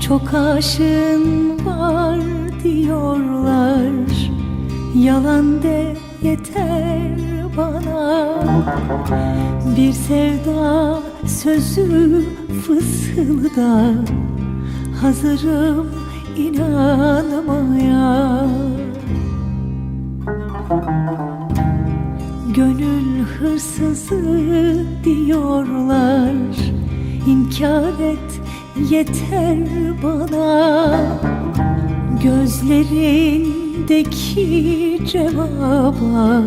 Çok aşığın var diyorlar. Yalan de yeter bana. Bir sevda sözü fısılda. Hazırım inanmaya. Gönül hırsızı diyorlar İnkar et yeter bana. Gözlerindeki cevaba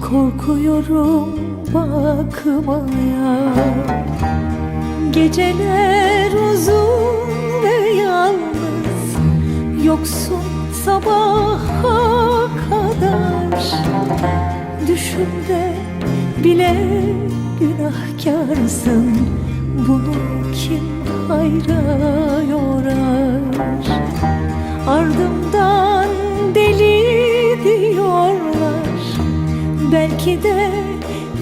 Korkuyorum bakmaya. Geceler uzun Yoksun sabaha kadar. Düşümde bile günahkarsın Bunu kim hayra yorar Ardımdan deli diyorlar Belki de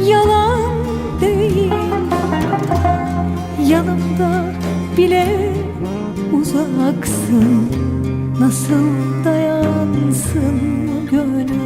yalan değil. Yanımda bile uzaksın Nasıl dayansın gönül?